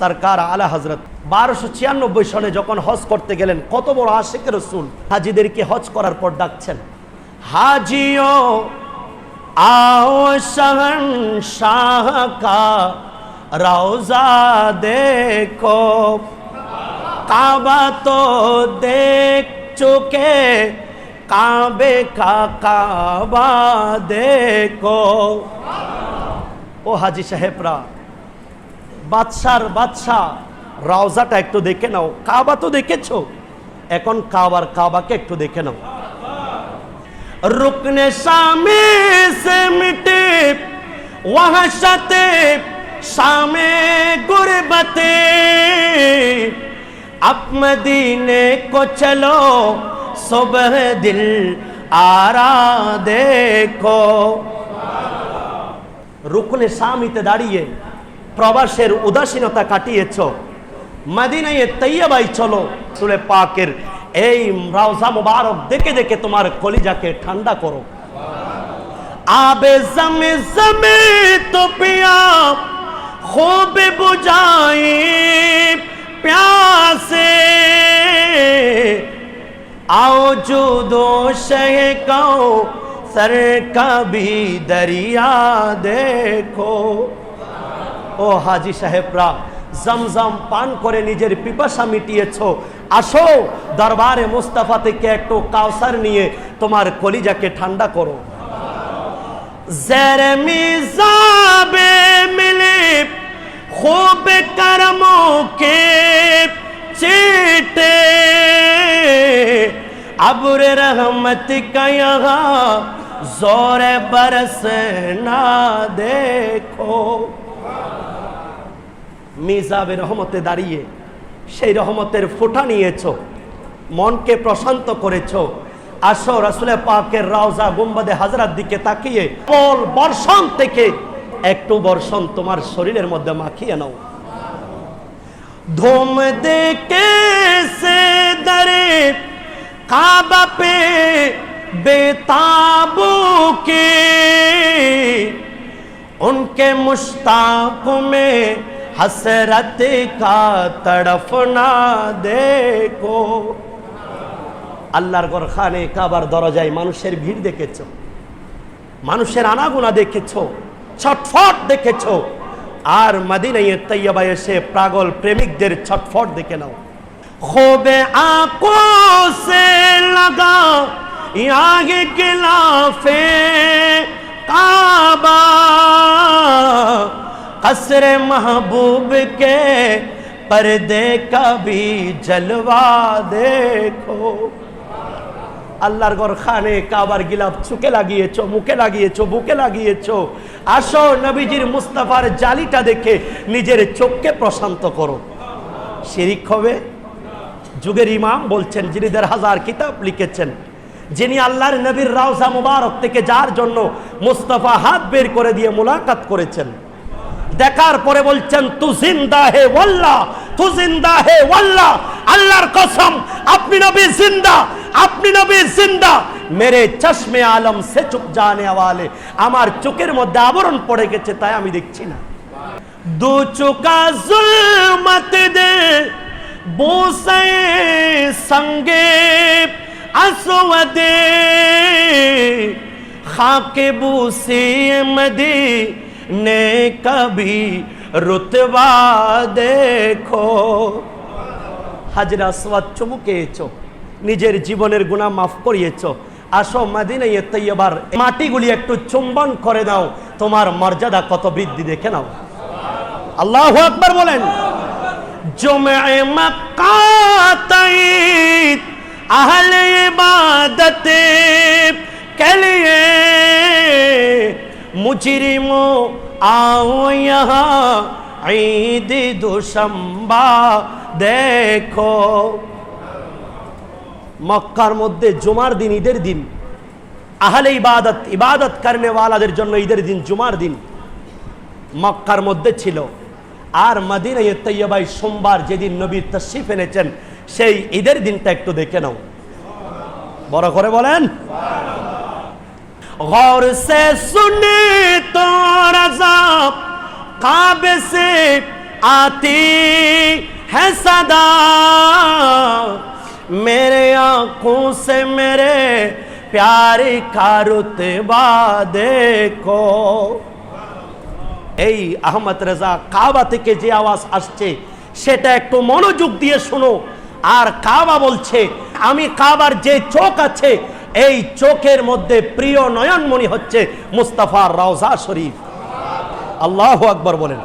সরকার আলা হজরত বারোশো ছিয়ানব্বই সনে যখন হজ করতে গেলেন, কত বড় আশেখ রসুল হাজিদেরকে হজ করার পর ডাকছেন, হাজিও, আও সহন শাহ কা রওজা দেখো। কাবা তো দেখ চুকে কাবে কা কাবা দেখো। ও হাজি সাহেবরা বাদশার বাদশা রাওজাটা একটু দেখে নাও। কাবা তো দেখেছ? এখন কাবার কাবাকে একটু দেখে নাও। রুকনে সামে সে মিটে, ওয়াহার সাথে সামে গুরবতে। আপমদিনে কো চলো, সুবহ দিল আরা দেখো। রুকনে সামিতে দাঁড়িয়ে প্রবাসের উদাসীনতা কাটিয়েছ, মাদিনায় তৈয়াবাই চলো চলে পাকের এই রাউজা মুবারক দেখে দেখে তোমার কলিজাকে ঠান্ডা করো। আবে জমে জমে তো পিয়া খুব বুঝাই پیاسے আও جو دو شہ সর কবি দরিয়া দেখো ও হাজি সাহেবরা, জমজম পান করে নিজের পিপাসা মিটিয়েছ। আসো দরবারে মুস্তাফা থেকে একটু কাউসার নিয়ে তোমার কলিজাকে ঠান্ডা করো। জেরমিজাবে মিলে খুব চিটে। আবুর রহমত জোরে বরস না দেখো। মিজাবে রহমতে দাঁড়িয়ে, সেই রহমতের ফোঁটা নিয়েছ, মনকে প্রশান্ত করেছ। আসো রাসুলে পাকের রাউজা গুম্বাদে হাজরার দিকে তাকিয়ে, পল বর্ষণ থেকে একটু বর্ষণ তোমার শরীরের মধ্যে মাখিয়ে নাও। ধুম দেখে সে দরে কাবা পে বেতাবু কে, উনকে মুস্তাক মে हसरत का तड़फना देखो আল্লাহর গরখানে কাবার দরজায় মানুষের ভিড় দেখেছ মানুষের আনাগুনা দেখেছ ছটফট দেখেছ আর মদিনায় তৈয়বা এসে পাগল প্রেমিকদের ছটফট দেখে নাও খোবে আঁকো সে লাগা আগে গিলাফে कसर महबूब के पर्दे का भी जलवा देखो আল্লাহর ঘর খানে কাবার গিলাপ চুকে লাগিয়েছো মুখে লাগিয়েছো বুকে লাগিয়েছো আসো নবীজির মুস্তাফার জালিটা দেখে নিজের চোখকে প্রশান্ত করো শিরিক হবে যুগের ইমাম বলছেন যিনি দেড় হাজার কিতাব লিখেছেন যিনি আল্লাহর নবীর রাউজা মুবারক থেকে যার জন্য মুস্তাফা হাত বের করে দিয়ে মোলাকাত করেছেন দেখার পরে বলছেন, তু জিন্দা হে ওয়াল্লাহ তু জিন্দা হে ওয়াল্লাহ আল্লাহর কসম, আপনি নবী জিন্দা, আপনি নবী জিন্দা। মেরে চশমে আলম সে চুপ জানে ওয়ালে আমার চোখের মধ্যে আবরণ পড়ে গেছে, তাই আমি দেখছি না। দু চোকা জুলমত দে, বোসে সঙ্গে আসওয়াদে, খাকে বুসে মদে نے کبھی রুতবা দেখো হাজরা সোয়াদ চমুকেছ নিজের জীবনের গুণা মাফ করিয়েছ আসো মাদিনাইয়ে মাটিগুলি একটু চুম্বন করে দাও তোমার মর্যাদা কত বৃদ্ধি দেখে নাও আল্লাহ আকবর বলেন, জমে আহলে ইবাদতে কে মুচিরিমো ঈদ দুঃসম্বা দেখো। মক্কার মধ্যে জুমার দিন, ঈদের দিন। আহলে ইবাদত ইবাদত কর্নেওয়ালাদের জন্য ঈদের দিন, জুমার দিন। মক্কার মধ্যে ছিল। আর মাদিনায় তৈয়বাই সোমবার যেদিন নবীর তশিফ এনেছেন, সেই ঈদের দিনটা একটু দেখে নাও। বড় করে বলেন। غور سے سنے تو رضا کعب سے آتی ہے صدا میرے آنکھوں سے میرے پیار کا رتبہ দেখো এই আহমদ রেজা কাবা থেকে যে আওয়াজ আসছে, সেটা একটু মনোযোগ দিয়ে শোনো। আর কাবা বলছে, আমি কাবার যে চোখ আছে এই চোখের মধ্যে প্রিয় নয়নমণি হচ্ছে মুস্তাফার রওজা শরীফ। আল্লাহ আকবর বলেন।